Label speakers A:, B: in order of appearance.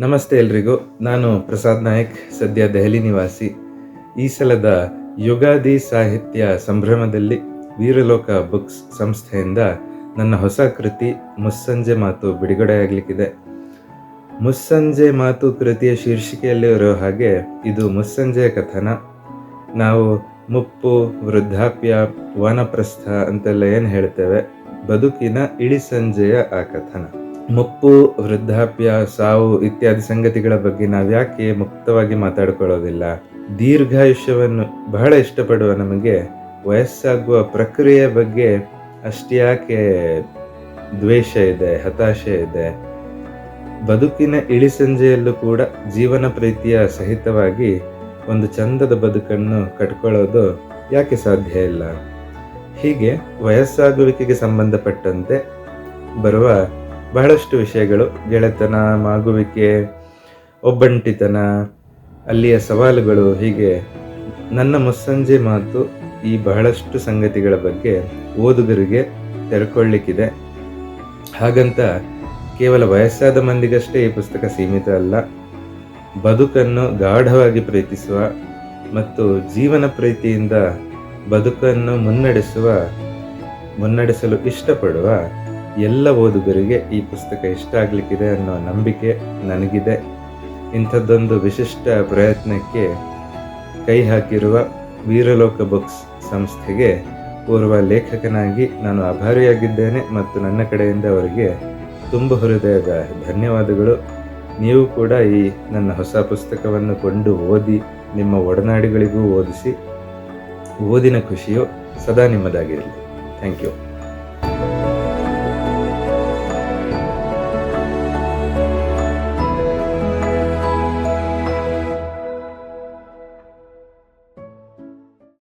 A: ನಮಸ್ತೆ ಎಲ್ರಿಗೂ. ನಾನು ಪ್ರಸಾದ್ ನಾಯಕ್, ಸದ್ಯ ದೆಹಲಿ ನಿವಾಸಿ. ಈ ಸಲದ ಯುಗಾದಿ ಸಾಹಿತ್ಯ ಸಂಭ್ರಮದಲ್ಲಿ ವೀರಲೋಕ ಬುಕ್ಸ್ ಸಂಸ್ಥೆಯಿಂದ ನನ್ನ ಹೊಸ ಕೃತಿ ಮುಸ್ಸಂಜೆ ಮಾತು ಬಿಡುಗಡೆಯಾಗಲಿಕ್ಕಿದೆ. ಮುಸ್ಸಂಜೆ ಮಾತು ಕೃತಿಯ ಶೀರ್ಷಿಕೆಯಲ್ಲಿ ಇರೋ ಹಾಗೆ ಇದು ಮುಸ್ಸಂಜೆಯ ಕಥನ. ನಾವು ಮುಪ್ಪು, ವೃದ್ಧಾಪ್ಯ, ವನಪ್ರಸ್ಥ ಅಂತೆಲ್ಲ ಏನು ಹೇಳ್ತೇವೆ? ಬದುಕಿನ ಇಳಿಸಂಜೆಯ ಆ ಕಥನ. ಮುಪ್ಪು ವೃದ್ಧಾಪ್ಯ ಸಾವು ಇತ್ಯಾದಿ ಸಂಗತಿಗಳ ಬಗ್ಗೆ ನಾವು ಯಾಕೆ ಮುಕ್ತವಾಗಿ ಮಾತಾಡಿಕೊಳ್ಳೋದಿಲ್ಲ? ದೀರ್ಘಾಯುಷ್ಯವನ್ನು ಬಹಳ ಇಷ್ಟಪಡುವ ನಮಗೆ ವಯಸ್ಸಾಗುವ ಪ್ರಕ್ರಿಯೆ ಬಗ್ಗೆ ಅಷ್ಟ್ಯಾಕೆ ದ್ವೇಷ ಇದೆ, ಹತಾಶೆ ಇದೆ? ಬದುಕಿನ ಇಳಿಸಂಜೆಯಲ್ಲೂ ಕೂಡ ಜೀವನ ಪ್ರೀತಿಯ ಸಹಿತವಾಗಿ ಒಂದು ಚಂದದ ಬದುಕನ್ನು ಕಟ್ಕೊಳ್ಳೋದು ಯಾಕೆ ಸಾಧ್ಯ ಇಲ್ಲ? ಹೀಗೆ ವಯಸ್ಸಾಗುವಿಕೆಗೆ ಸಂಬಂಧಪಟ್ಟಂತೆ ಬರುವ ಬಹಳಷ್ಟು ವಿಷಯಗಳು. ಗೆಳೆತನ, ಮಾಗುವಿಕೆ, ಒಬ್ಬಂಟಿತನ, ಅಲ್ಲಿಯ ಸವಾಲುಗಳು, ಹೀಗೆ ನನ್ನ ಮುಸ್ಸಂಜೆ ಮಾತು ಈ ಬಹಳಷ್ಟು ಸಂಗತಿಗಳ ಬಗ್ಗೆ ಓದುಗರಿಗೆ ತೆರ್ಕೊಳ್ಳಿಕ್ಕಿದೆ. ಹಾಗಂತ ಕೇವಲ ವಯಸ್ಸಾದ ಮಂದಿಗಷ್ಟೇ ಈ ಪುಸ್ತಕ ಸೀಮಿತ ಅಲ್ಲ. ಬದುಕನ್ನು ಗಾಢವಾಗಿ ಪ್ರೀತಿಸುವ ಮತ್ತು ಜೀವನ ಪ್ರೀತಿಯಿಂದ ಬದುಕನ್ನು ಮುನ್ನಡೆಸುವ, ಮುನ್ನಡೆಸಲು ಇಷ್ಟಪಡುವ ಎಲ್ಲ ಓದುಗರಿಗೆ ಈ ಪುಸ್ತಕ ಇಷ್ಟ ಆಗಲಿಕ್ಕಿದೆ ಅನ್ನೋ ನಂಬಿಕೆ ನನಗಿದೆ. ಇಂಥದ್ದೊಂದು ವಿಶಿಷ್ಟ ಪ್ರಯತ್ನಕ್ಕೆ ಕೈ ಹಾಕಿರುವ ವೀರಲೋಕ ಬುಕ್ಸ್ ಸಂಸ್ಥೆಗೆ ಪೂರ್ವ ಲೇಖಕನಾಗಿ ನಾನು ಆಭಾರಿಯಾಗಿದ್ದೇನೆ ಮತ್ತು ನನ್ನ ಕಡೆಯಿಂದ ಅವರಿಗೆ ತುಂಬ ಹೃದಯದ ಧನ್ಯವಾದಗಳು. ನೀವು ಕೂಡ ಈ ನನ್ನ ಹೊಸ ಪುಸ್ತಕವನ್ನು ಕೊಂಡು ಓದಿ ನಿಮ್ಮ ಒಡನಾಡಿಗಳಿಗೂ ಓದಿಸಿ. ಓದಿನ ಖುಷಿಯು ಸದಾ ನಿಮ್ಮದಾಗಿರಲಿ. Thank you.